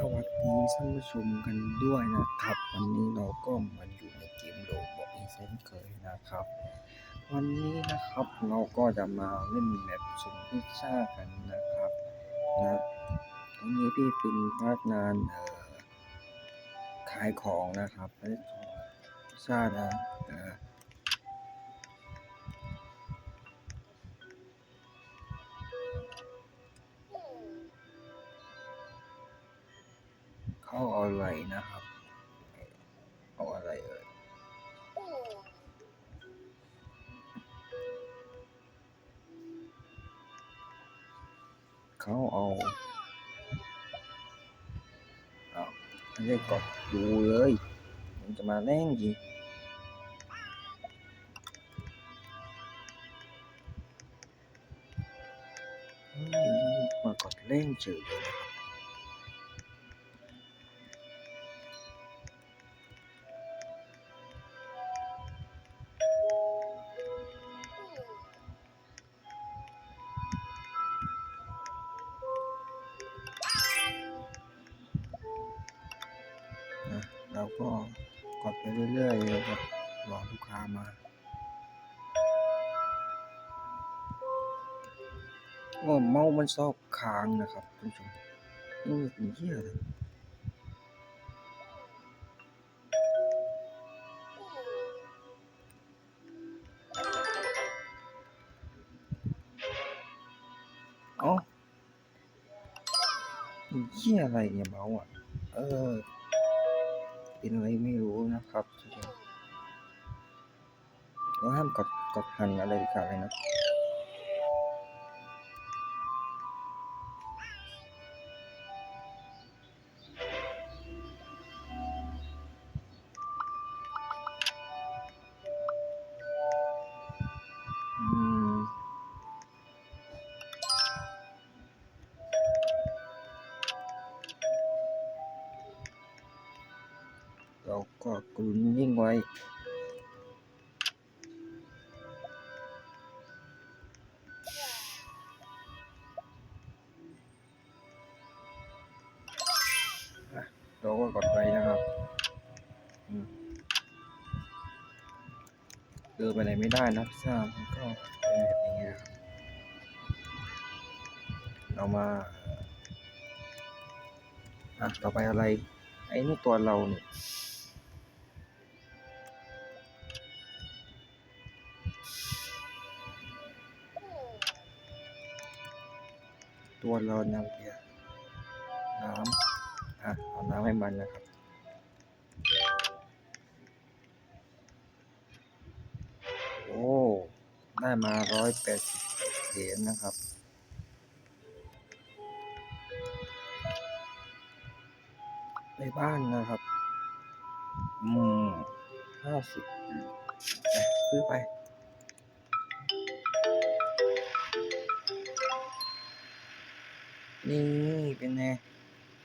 สวัสดีท่านผู้ชมกันด้วยนะครับ วันนี้เราก็มาอยู่ในเกมโลบอกอีเช่นเคยนะครับ วันนี้นะครับเราก็จะมาเล่นแมปส่งพิซซ่ากันนะครับนะวันนี้พี่เป็นพนักงานเอ่อขายของนะครับไม่ได้ส่งพิซซ่านะ อ่อเขาอาอะไรนะครับ เอาอะไรเอ่ยเขาเอาเอาไม่ได้กดดูเลย มันจะมาแร่งจีเฮ้ยมากดเร่งเฉยเลยนะครับ เราก็กดไปเรื่อยๆเลยครับรอลูกค้ามา โอ้เมามันซอกค้างนะครับคุณผู้ชมนี่มันเหี้ยเลยเอ้ามันเหี้ยอะไรเนี่ยเมาอะ เออ เป็นอะไรไม่รู้นะครับแล้วห้ามกดกดหันอะไรกับเลยนะ เราก็กลืนนิ่งไว้ เราก็กดไปนะครับเดินไปไหนไม่ได้นะพิซซ่ามันก็เป็นแบบนี้นะครับเรามาอะต่อไปอะไร ไอ้นี่ตัวเราเนี่ย ตัวเราน้ำเบียน้ำอะเอาน้ำให้มันนะครับโอ้ได้มาร้อยแปดสิบเหรียญนะครับในบ้านนะครับ อืมห้าสิบซื้อไป นี่เป็นไง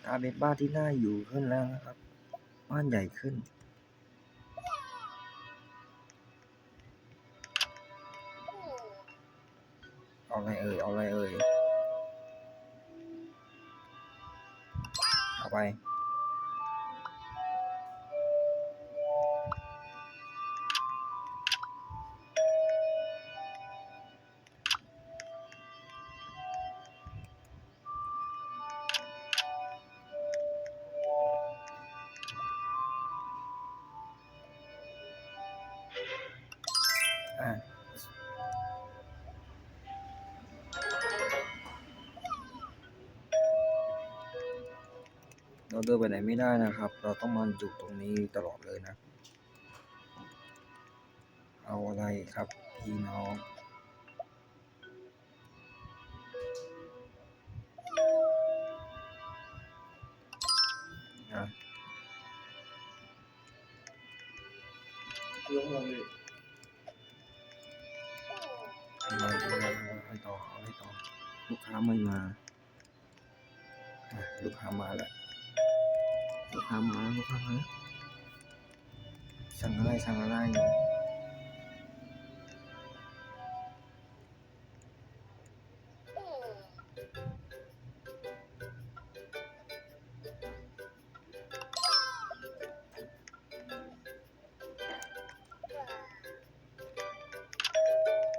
กลายเป็นบ้านที่น่าอยู่ขึ้นแล้วนะครับ บ้านใหญ่ขึ้น เอาอะไรเอ่ย เอาอะไรเอ่ย เอาไป เราเดินไปไหนไม่ได้นะครับ เราต้องมาอยู่ตรงนี้ตลอดเลยนะ เอาอะไรครับพี่น้องอะลงลงเลยเอาอะไรเอาอะไรต่อเอาอะไรต่อ ลูกค้าไม่มาอะลูกค้ามาแล้ว ลูกค้ามาแล้วลูกค้ามาสั่งอะไรสั่งอะไร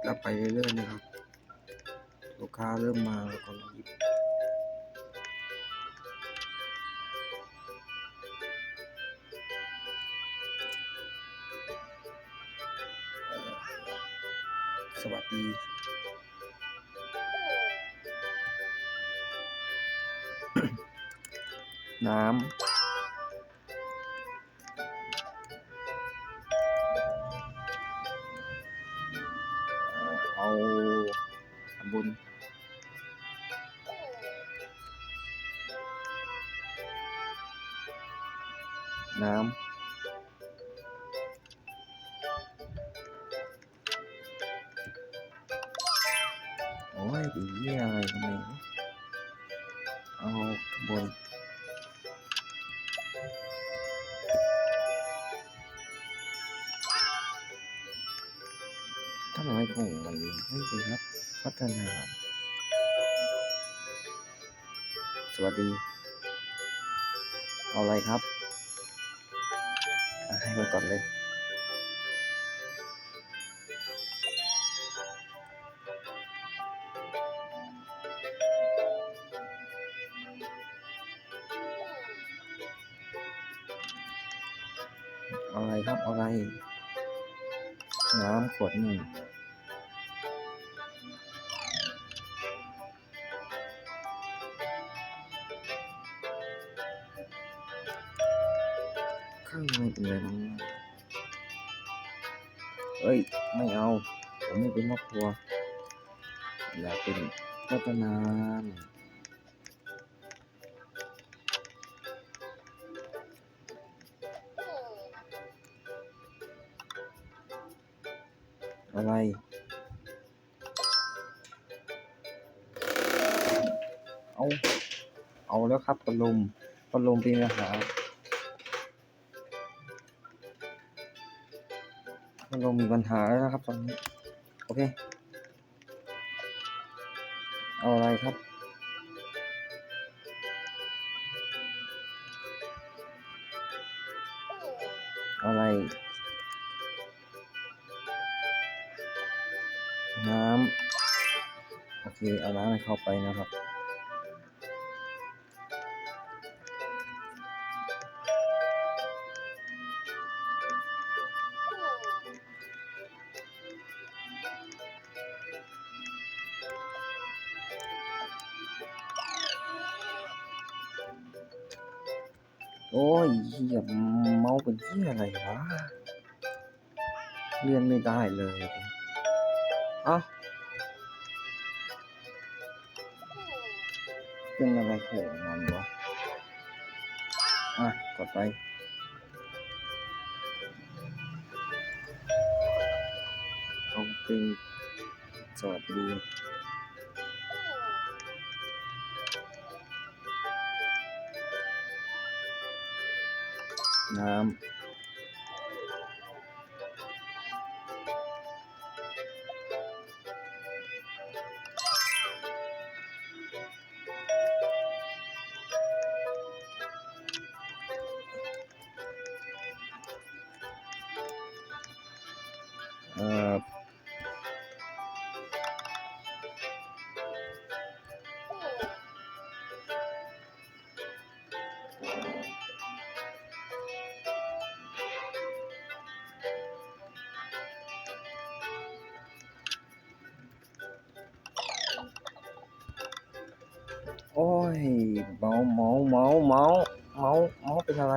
เราไปเรื่อยๆนะครับ ลูกค้าเริ่มมาแล้วก็หยิบ น้ำเอ่อเอาทำบุญน้ำ วัสดี เอาอะไรครับ ให้ไปก่อนเลย อะไรครับ อะไร น้ำขวดหนึ่ง เอ้ย ไม่เอา ผมไม่เป็นครอบครัว อยากเป็นพัฒนานอะไรเอา เอาแล้วครับพัดลมพัดลมเป็นปัญหาพั ดลมมีปัญหาแล้วนะครับตอนนี้โอเค เอาอะไรครับเอาอะไร น้ำ โอเค เอาน้ำให้เข้าไปนะครับ โอ้ยเหี้ยเมาเป็นเหี้ยอะไรวะเรียนไม่ได้เลยอ้าเป็นอะไรของมันวะอะกดไปเอาเป็นสวัสดี น้ ยเมาเมาเมาเมาเมาเมาเป็นอะไร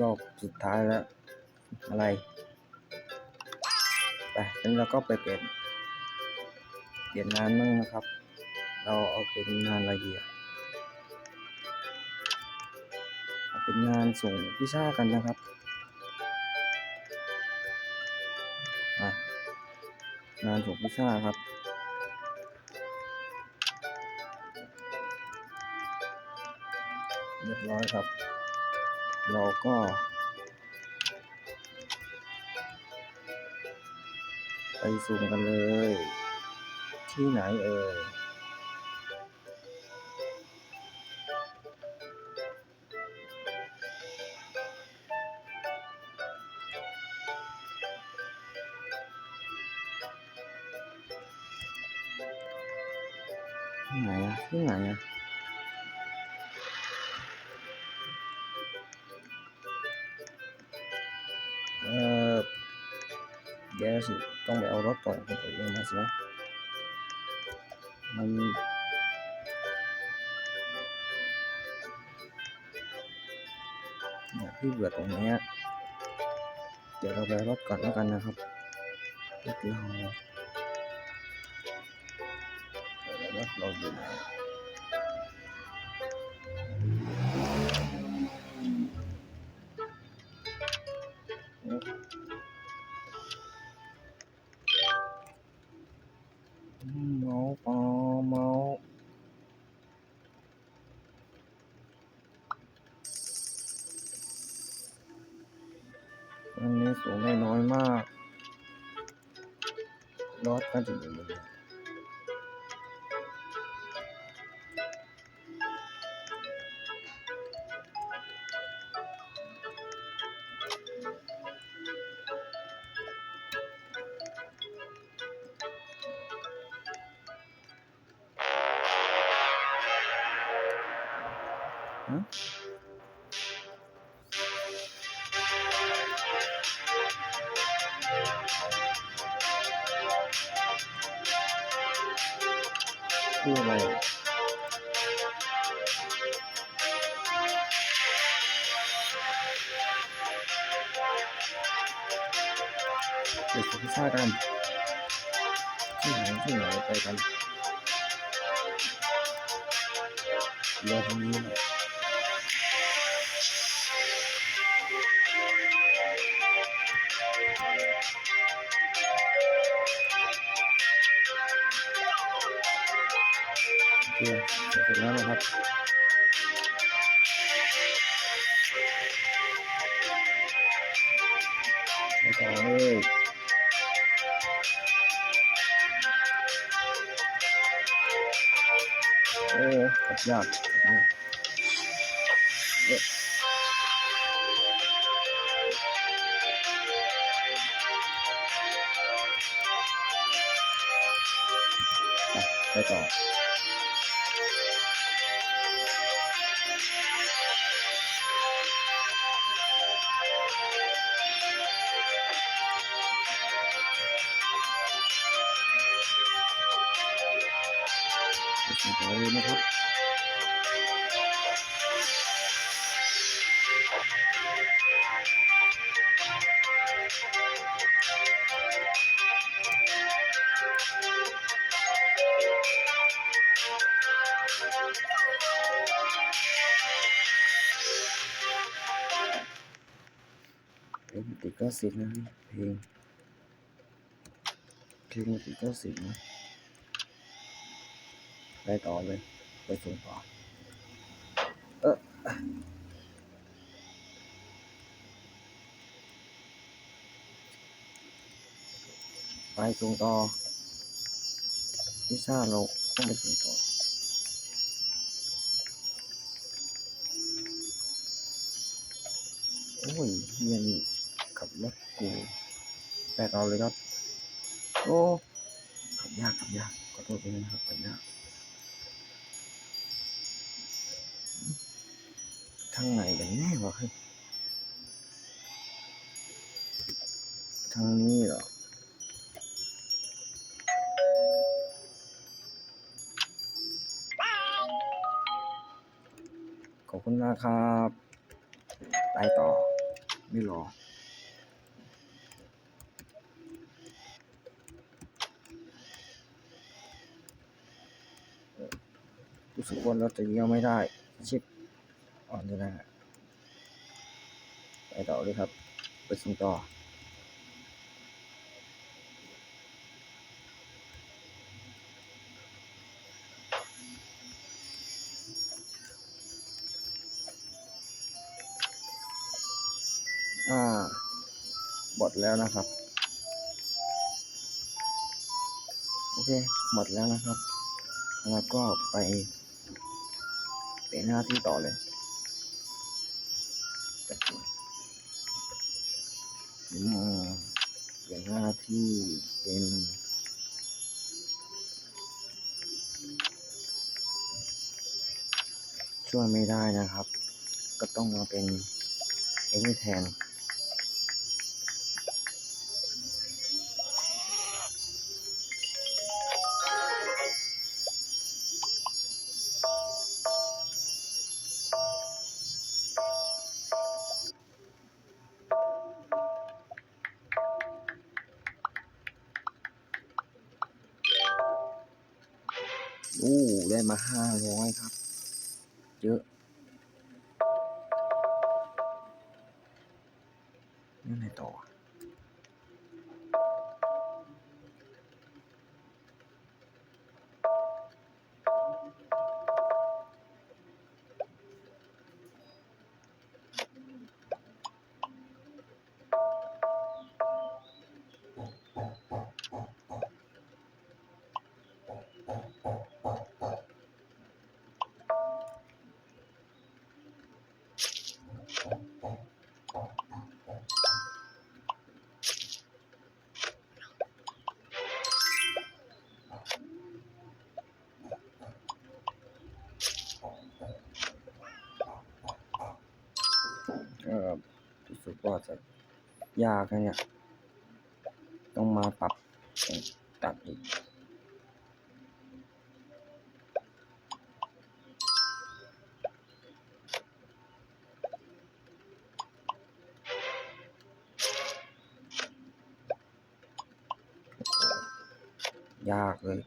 รอบสุดท้ายแล้ว อะไรไปงั้นเราก็ไปเปลี่ยนเปลี่ยนงานมั่งนะครับ เราเอาเป็นงานอะไรดีอะเเป็นงานส่งพิซซ่ากันนะครับงานส่งพิซซ่าครับเรียบร้อยครับ เราก็ไปซูมกันเลย ที่ไหนเอ่ย ไหนอะที่ไหนอะเออเดี๋ยวสิต้องไปเอารถก่อนของตัวเองมาสินะมันเนี่ยพี่เบื่อตรงนี้เดี๋ยวเราไปเอารถก่อนแล้วกันนะครับรถเรา เดี๋ยว เดี๋ยวพิซซ่ากันที่ไหนที่ไหนไปกันเรือทางนี้แหละโอเคเสร็จแล้วนะครับไปต่อเลย อ้ขับยากขับยาก ติดก็สิบนะเพลงเพลงติดก็สิบนะไปต่อเลย ไปส่งต่อเออไปส่งต่อพิซซ่าเราต้องไปส่งต่อโอ้ยเฮียนี่ ขับรถกูแปดเอาเลยครับโอ้ขับยากขับยากขอโทษด้วยนะครับขับยากทางไหนกันแน่วะเฮ้ยทางนี้เหรอขอบคุณมากครับ ไปต่อ ไม่รอ รู้สึก ว่าเราจะเลี้ยวไม่ได้ ชิปอ่อนจะได้ไปต่อเลยครับ ไปส่งต่ออ่าบดแล้วนะครับ โอเคเค หมดแล้วนะครับ แล้วก็ไป เป็นหน้าที่ต่อเลยอืมเปลี่ยนหน้าที่เป็นช่วยไม่ได้นะครับ ก็ต้องมาเป็นเอ็นแทน ห้าร้อยครับ เยอะนี่ไงต่อ ยากนะเนี่ย ต้องมาปรับตัดอีกยากเลย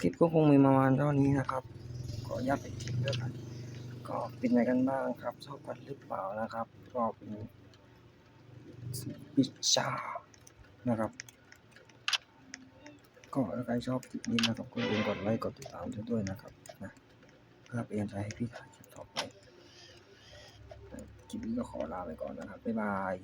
คลิปก็คงมีประมาณเท่านี้นะครับ ขออนุญาตไปคลิปแล้วกันก็เป็นไงกันบ้างครับชอบกันหรือเปล่านะครับ ก็เป็นวิชานะครับ ก็ถ้าใครชอบคลิปนี้นะครับก็อย่าลืมกดไลค์กดติดตามด้วยนะครับนะเพื่อเป็นกำลังใจให้พี่ถ่ายคลิปต่อไปคลิปนี้ก็ขอลาไปก่อนนะครับบ๊ายบาย